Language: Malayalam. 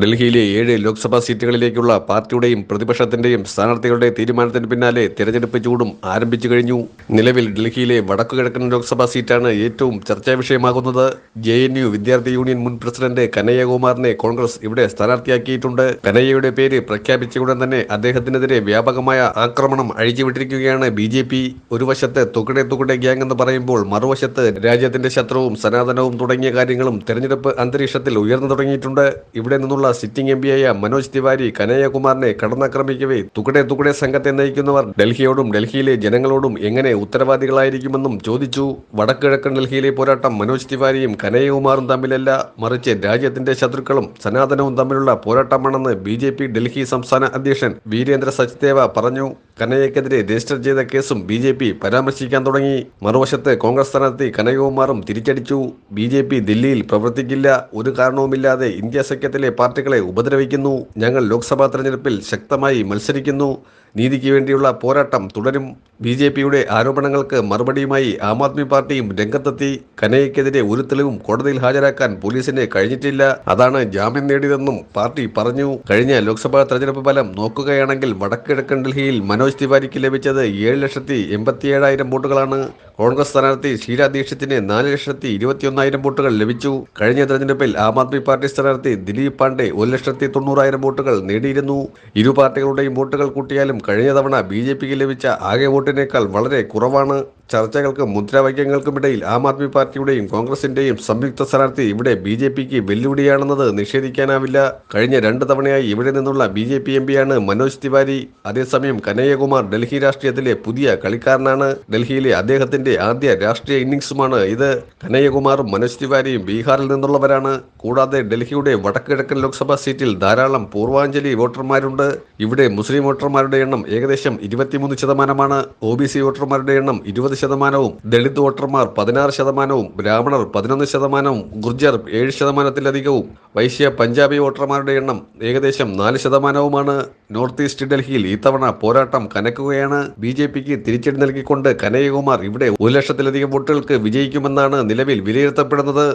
ഡൽഹിയിലെ ഏഴ് ലോക്സഭാ സീറ്റുകളിലേക്കുള്ള പാർട്ടിയുടെയും പ്രതിപക്ഷത്തിന്റെയും സ്ഥാനാർത്ഥികളുടെ തീരുമാനത്തിന് പിന്നാലെ തെരഞ്ഞെടുപ്പ് ചൂടും ആരംഭിച്ചു കഴിഞ്ഞു. നിലവിൽ ഡൽഹിയിലെ വടക്കുകിഴക്കൻ ലോക്സഭാ സീറ്റാണ് ഏറ്റവും ചർച്ചാ വിഷയമാകുന്നത്. ജെ എൻ യു വിദ്യാർത്ഥി യൂണിയൻ മുൻ പ്രസിഡന്റ് കനയ്യകുമാറിനെ കോൺഗ്രസ് ഇവിടെ സ്ഥാനാർത്ഥിയാക്കിയിട്ടുണ്ട്. കനയ്യയുടെ പേര് പ്രഖ്യാപിച്ച ഉടൻ തന്നെ അദ്ദേഹത്തിനെതിരെ വ്യാപകമായ ആക്രമണം അഴിച്ചുവിട്ടിരിക്കുകയാണ് ബി ജെ പി. ഒരു വശത്ത് തുകടെ തുകടെ ഗ്യാങ് എന്ന് പറയുമ്പോൾ മറുവശത്ത് രാജ്യത്തിന്റെ ശത്രുവും സനാതനവും തുടങ്ങിയ കാര്യങ്ങളും തെരഞ്ഞെടുപ്പ് അന്തരീക്ഷത്തിൽ ഉയർന്നു തുടങ്ങിയിട്ടുണ്ട്. ഇവിടെ നിന്നുള്ള സിറ്റിംഗ് എം പിയായ മനോജ് തിവാരി കനയ്യകുമാറിനെ കടന്നാക്രമിക്കവേ തുകടെ തുകടെ സംഘത്തെ നയിക്കുന്നവർ ഡൽഹിയോടും ഡൽഹിയിലെ ജനങ്ങളോടും എങ്ങനെ ഉത്തരവാദികളായിരിക്കുമെന്നും ചോദിച്ചു. വടക്കിഴക്കൻ ഡൽഹിയിലെ പോരാട്ടം മനോജ് തിവാരിയും കനയ്യകുമാറും തമ്മിലല്ല. മറിച്ച് രാജ്യത്തിന്റെ ശത്രുക്കളും സനാതനവും തമ്മിലുള്ള പോരാട്ടമാണെന്ന് ബി ഡൽഹി സംസ്ഥാന അധ്യക്ഷൻ വീരേന്ദ്ര സച്ദേവ പറഞ്ഞു. കനയ്യക്കെതിരെ രജിസ്റ്റർ ചെയ്ത കേസും ബി ജെ പി പരാമർശിക്കാൻ തുടങ്ങി. മറുവശത്ത് കോൺഗ്രസ് സ്ഥാനാർത്ഥി കനയ്യകുമാറും തിരിച്ചടിച്ചു. ബി ജെ പി ദില്ലിയിൽ പ്രവർത്തിക്കില്ല. ഒരു കാരണവുമില്ലാതെ ഇന്ത്യ സഖ്യത്തിലെ പാർട്ടികളെ ഉപദ്രവിക്കുന്നു. ഞങ്ങൾ ലോക്സഭാ തെരഞ്ഞെടുപ്പിൽ ശക്തമായി മത്സരിക്കുന്നു. നീതിക്ക് വേണ്ടിയുള്ള പോരാട്ടം തുടരും. ബി ജെ പിയുടെ ആരോപണങ്ങൾക്ക് മറുപടിയുമായി ആം ആദ്മി പാർട്ടിയും രംഗത്തെത്തി കനയ്ക്കെതിരെ ഒരു തെളിവും കോടതിയിൽ ഹാജരാക്കാൻ പോലീസിന് കഴിഞ്ഞിട്ടില്ല. അതാണ് ജാമ്യം നേടിയതെന്നും പാർട്ടി പറഞ്ഞു. കഴിഞ്ഞ ലോക്സഭാ തെരഞ്ഞെടുപ്പ് ഫലം നോക്കുകയാണെങ്കിൽ വടക്കിഴക്കൻ ഡൽഹിയിൽ മനോജ് തിവാരിക്ക് ലഭിച്ചത് ഏഴ് ലക്ഷത്തി എൺപത്തിയേഴായിരം വോട്ടുകളാണ്. കോൺഗ്രസ് സ്ഥാനാർത്ഥി ഷീല ദീക്ഷിത്തിന് നാല് ലക്ഷത്തി ഇരുപത്തിയൊന്നായിരം വോട്ടുകൾ ലഭിച്ചു. കഴിഞ്ഞ തെരഞ്ഞെടുപ്പിൽ ആം ആദ്മി പാർട്ടി സ്ഥാനാർത്ഥി ദിലീപ് പാണ്ഡെ ഒരു ലക്ഷത്തി തൊണ്ണൂറായിരം വോട്ടുകൾ നേടിയിരുന്നു. ഇരു പാർട്ടികളുടെയും വോട്ടുകൾ കൂട്ടിയാലും കഴിഞ്ഞ തവണ ബി ലഭിച്ച ആകെ വോട്ടിനേക്കാൾ വളരെ കുറവാണ്. ചർച്ചകൾക്കും മുദ്രാവാക്യങ്ങൾക്കുമിടയിൽ ആം ആദ്മി പാർട്ടിയുടെയും കോൺഗ്രസിന്റെയും സംയുക്ത സ്ഥാനാർത്ഥി ഇവിടെ ബി ജെ പിക്ക് വെല്ലുവിളിയാണെന്നത് നിഷേധിക്കാനാവില്ല. കഴിഞ്ഞ രണ്ട് തവണയായി ഇവിടെ നിന്നുള്ള ബി ജെ പി എം പിയാണ് മനോജ് തിവാരി. അതേസമയം കനയ്യകുമാർ ഡൽഹി രാഷ്ട്രീയത്തിലെ പുതിയ കളിക്കാരനാണ്. ഡൽഹിയിലെ അദ്ദേഹത്തിന്റെ ആദ്യ രാഷ്ട്രീയ ഇന്നിംഗ്സുമാണ് ഇത്. കനയ്യകുമാറും മനോജ് തിവാരിയും ബീഹാറിൽ നിന്നുള്ളവരാണ്. കൂടാതെ ഡൽഹിയുടെ വടക്കുകിഴക്കൻ ലോക്സഭാ സീറ്റിൽ ധാരാളം പൂർവാഞ്ചലി വോട്ടർമാരുണ്ട്. ഇവിടെ മുസ്ലിം വോട്ടർമാരുടെ എണ്ണം ഏകദേശം ഇരുപത്തിമൂന്ന് ശതമാനമാണ്. ഒ ബി സി വോട്ടർമാരുടെ എണ്ണം ഇരുപത് ശതമാനവും ദളിത് വോട്ടർമാർ പതിനാറ് ശതമാനവും ബ്രാഹ്മണർ പതിനൊന്ന് ശതമാനവും ഗുർജർ ഏഴ് ശതമാനത്തിലധികവും. വൈശ്യ പഞ്ചാബി വോട്ടർമാരുടെ എണ്ണം ഏകദേശം നാല് ശതമാനവുമാണ്. നോർത്ത് ഈസ്റ്റ് ഡൽഹിയിൽ ഇത്തവണ പോരാട്ടം കനക്കുകയാണ്. ബി ജെ പിക്ക് തിരിച്ചടി നൽകിക്കൊണ്ട് കനയ്യകുമാർ ഇവിടെ ഒരു ലക്ഷത്തിലധികം വോട്ടുകൾക്ക് വിജയിക്കുമെന്നാണ് നിലവിൽ വിലയിരുത്തപ്പെടുന്നത്.